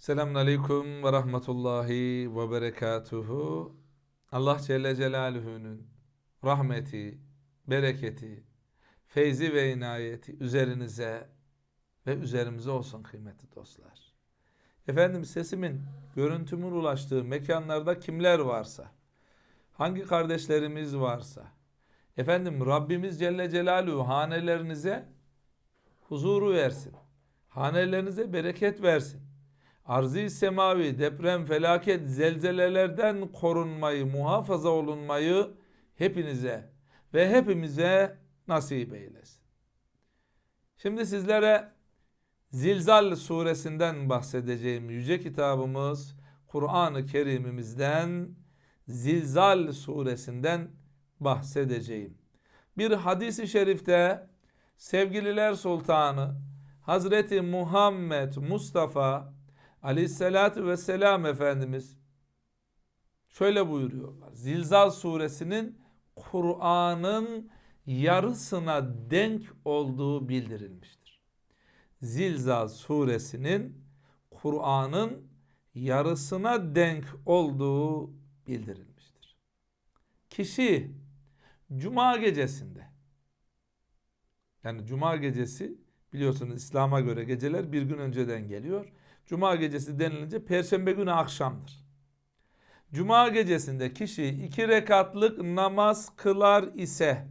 Selamun Aleyküm ve Rahmetullahi ve Berekatuhu. Allah Celle Celaluhu'nun rahmeti, bereketi, feyzi ve inayeti üzerinize ve üzerimize olsun kıymetli dostlar. Efendim sesimin, görüntümün ulaştığı mekanlarda kimler varsa, hangi kardeşlerimiz varsa, efendim Rabbimiz Celle Celaluhu hanelerinize huzuru versin. Hanelerinize bereket versin. Arzi semavi, deprem, felaket, zelzelelerden korunmayı, muhafaza olunmayı hepinize ve hepimize nasip eylesin. Şimdi sizlere Zilzal suresinden bahsedeceğim yüce kitabımız Kur'an-ı Kerim'imizden Zilzal suresinden bahsedeceğim. Bir hadisi şerifte sevgililer sultanı Hazreti Muhammed Mustafa Aleyhisselatü Vesselam Efendimiz şöyle buyuruyorlar. Zilzal suresinin Kur'an'ın yarısına denk olduğu bildirilmiştir. Zilzal suresinin Kur'an'ın yarısına denk olduğu bildirilmiştir. Kişi cuma gecesinde yani cuma gecesi biliyorsunuz İslam'a göre geceler bir gün önceden geliyor. Cuma gecesi denilince perşembe günü akşamdır. Cuma gecesinde kişi iki rekatlık namaz kılar ise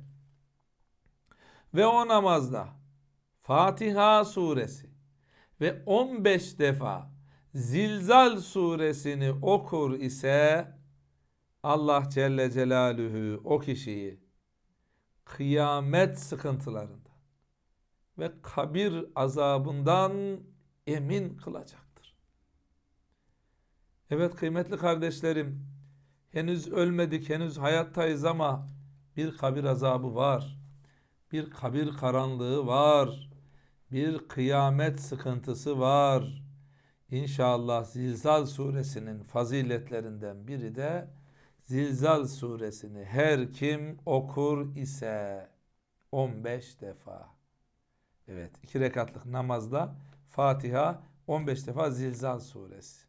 ve o namazda Fatiha suresi ve 15 defa Zilzal suresini okur ise Allah Celle Celaluhu o kişiyi kıyamet sıkıntılarından ve kabir azabından emin kılacaktır. Evet kıymetli kardeşlerim, henüz ölmedik, henüz hayattayız ama bir kabir azabı var. Bir kabir karanlığı var. Bir kıyamet sıkıntısı var. İnşallah Zilzal suresinin faziletlerinden biri de Zilzal suresini her kim okur ise 15 defa. Evet iki rekatlık namazda Fatiha 15 defa Zilzal suresi.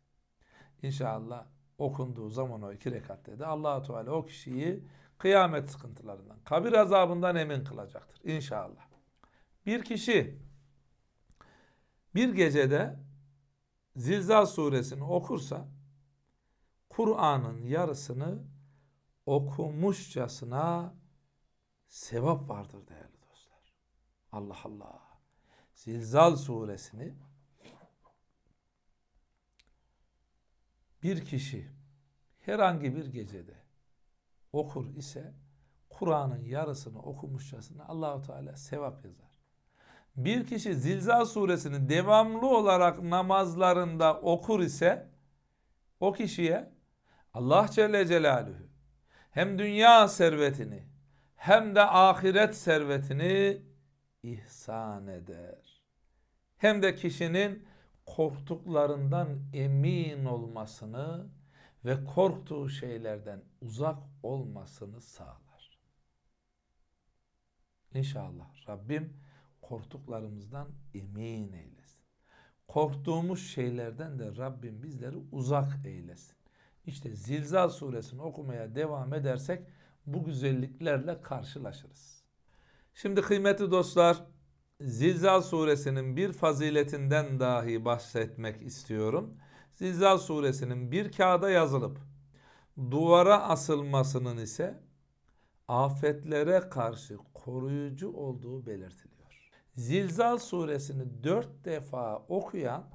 İnşallah okunduğu zaman o iki rekatte de allah Teala o kişiyi kıyamet sıkıntılarından, kabir azabından emin kılacaktır. İnşallah. Bir kişi bir gecede Zilzal suresini okursa Kur'an'ın yarısını okumuşçasına sevap vardır değerli dostlar. Allah Allah. Zilzal suresini bir kişi herhangi bir gecede okur ise Kur'an'ın yarısını okumuşçasına Allahu Teala sevap yazar. Bir kişi Zilzal suresini devamlı olarak namazlarında okur ise o kişiye Allah Celle Celaluhu hem dünya servetini hem de ahiret servetini ihsan eder. Hem de kişinin korktuklarından emin olmasını ve korktuğu şeylerden uzak olmasını sağlar. İnşallah Rabbim korktuklarımızdan emin eylesin. Korktuğumuz şeylerden de Rabbim bizleri uzak eylesin. İşte Zilzal suresini okumaya devam edersek bu güzelliklerle karşılaşırız. Şimdi kıymetli dostlar Zilzal suresinin bir faziletinden dahi bahsetmek istiyorum. Zilzal suresinin bir kağıda yazılıp duvara asılmasının ise afetlere karşı koruyucu olduğu belirtiliyor. Zilzal suresini dört defa okuyan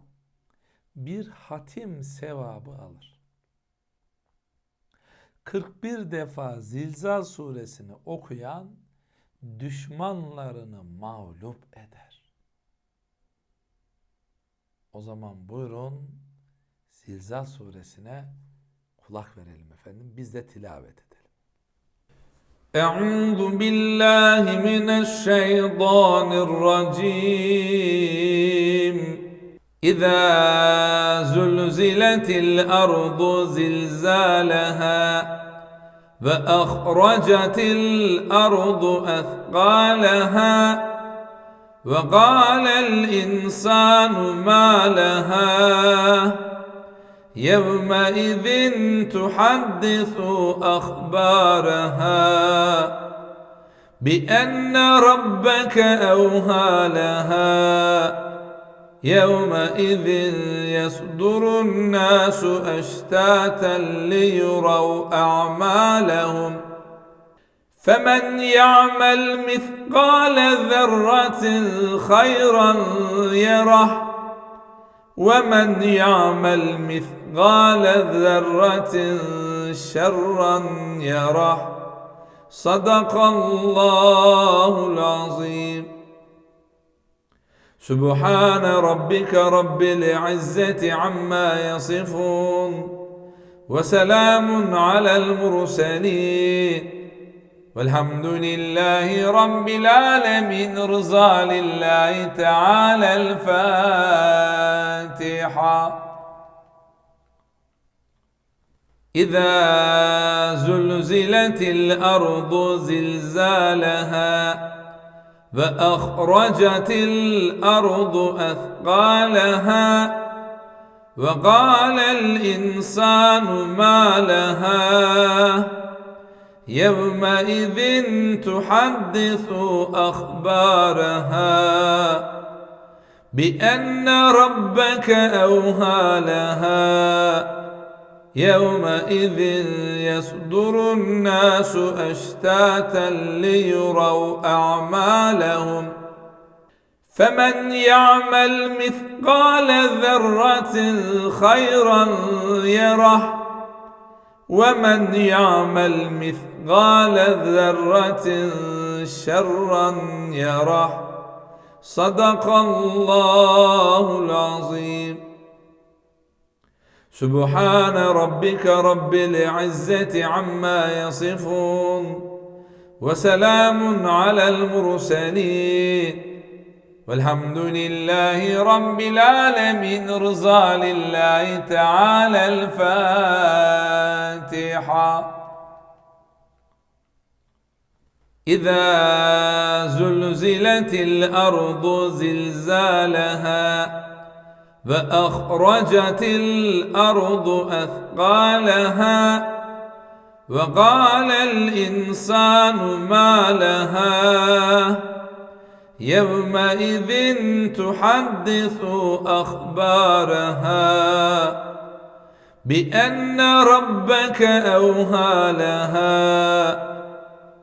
bir hatim sevabı alır. 41 defa Zilzal suresini okuyan düşmanlarını mağlup eder. O zaman buyurun Zilzal suresine kulak verelim efendim. Biz de tilavet edelim. Euzu billahi mineşşeytanirracim. İza zulziletil ardu zilzalaha وأخرجت الأرض أثقالها وقال الإنسان ما لها يومئذ تحدث أخبارها بأن ربك أوهى لها يومئذ يصدر الناس أشتاتا ليروا أعمالهم. فمن يعمل مثقال ذرة خيرا يره ومن يعمل مثقال ذرة شرا يره. صدق الله العظيم. سبحان ربك رب العزة عما يصفون وسلام على المرسلين والحمد لله رب العالمين رضا لله تعالى الفاتحة. إذا زلزلت الأرض زلزالها وأخرجت الأرض أثقالها وقال الإنسان ما لها؟ يومئذ تحدث أخبارها بأن ربك أوهى لها. يومئذ يصدر الناس أشتاتا ليروا أعمالهم. فمن يعمل مثقال ذرة خيرا يره ومن يعمل مثقال ذرة شرا يره. صدق الله العظيم. سبحان ربك رب العزة عما يصفون وسلام على المرسلين والحمد لله رب العالمين رضا لله تعالى الفاتحة. إذا زلزلت الأرض زلزالها وأخرجت الأرض أثقالها وقال الإنسان ما لها؟ يومئذ تحدث أخبارها بأن ربك أوهى لها.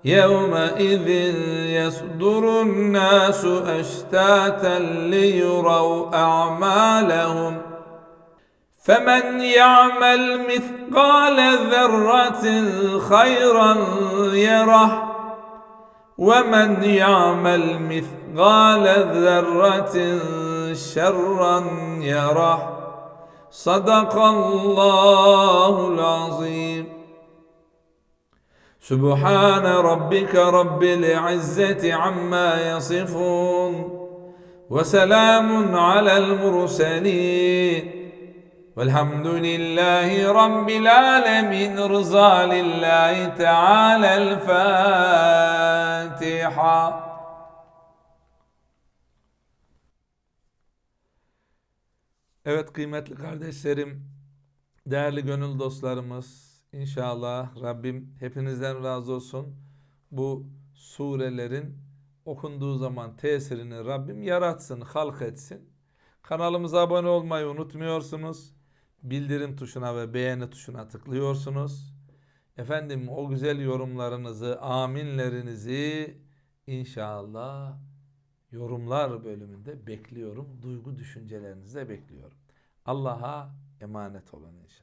يومئذ يصدر الناس أشتاتا ليروا أعمالهم. فمن يعمل مثقال ذرة خيرا يره ومن يعمل مثقال ذرة شرا يره. صدق الله العظيم. سبحان ربك رب العزة عما يصفون وسلام على المرسلين والحمد لله رب العالمين رضا لله تعالى الفاتحة Evet kıymetli kardeşlerim, değerli gönül dostlarımız, inşallah Rabbim hepinizden razı olsun. Bu surelerin okunduğu zaman tesirini Rabbim yaratsın, halk etsin. Kanalımıza abone olmayı unutmuyorsunuz. Bildirim tuşuna ve beğeni tuşuna tıklıyorsunuz. Efendim o güzel yorumlarınızı, aminlerinizi inşallah yorumlar bölümünde bekliyorum. Duygu düşüncelerinizi de bekliyorum. Allah'a emanet olun inşallah.